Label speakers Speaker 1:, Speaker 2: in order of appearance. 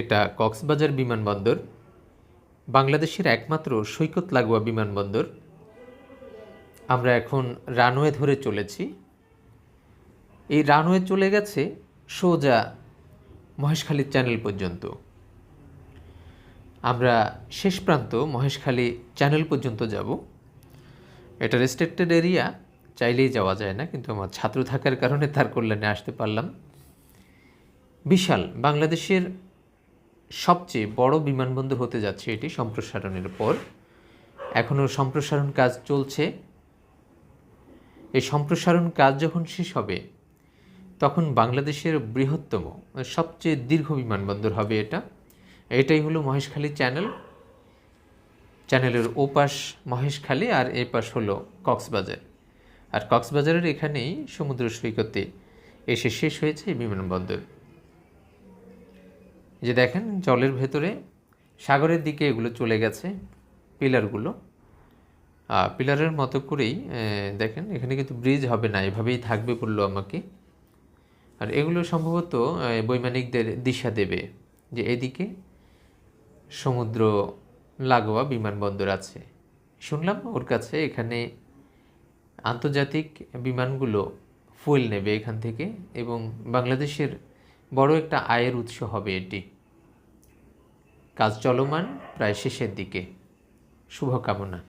Speaker 1: এটা কক্সবাজার বিমানবন্দর, বাংলাদেশের একমাত্র সৈকত লাগোয়া বিমানবন্দর। আমরা এখন রানওয়ে ধরে চলেছি। এই রানওয়ে চলে গেছে সোজা মহেশখালীর চ্যানেল পর্যন্ত। আমরা শেষ প্রান্ত মহেশখালী চ্যানেল পর্যন্ত যাব। এটা রেস্ট্রিক্টেড এরিয়া চাইলেই যাওয়া যায় না, কিন্তু আমার ছাত্র থাকার কারণে তার কল্যাণে আসতে পারলাম। বিশাল, বাংলাদেশের সবচেয়ে বড় বিমানবন্দর হতে যাচ্ছে এটি সম্প্রসারণের পর এখনও সম্প্রসারণ কাজ চলছে। এই সম্প্রসারণ কাজ যখন শেষ হবে, তখন বাংলাদেশের বৃহত্তম, সবচেয়ে দীর্ঘ বিমানবন্দর হবে এটা। এটাই হলো মহেশখালী চ্যানেল। চ্যানেলের ওপাশ মহেশখালী আর এ পাশ হলো কক্সবাজার। আর কক্সবাজারের এখানেই সমুদ্র সৈকতে এসে শেষ হয়েছে বিমানবন্দর। যে দেখেন জলের ভেতরে সাগরের দিকে এগুলো চলে গেছে, পিলারগুলো। পিলারের মতো করেই দেখেন এখানে কিন্তু ব্রিজ হবে না, এভাবেই থাকবে বলল আমাকে। আর এগুলো সম্ভবত বৈমানিকদের দিশা দেবে যে এদিকে সমুদ্র লাগোয়া বিমানবন্দর আছে। শুনলাম ওর কাছে এখানে আন্তর্জাতিক বিমানগুলো ফুয়েল নেবে এখান থেকে এবং বাংলাদেশের বড় একটা আয়ের উৎস হবে এটি। কাজ চলমান প্রায় শেষের দিকে। শুভকামনা।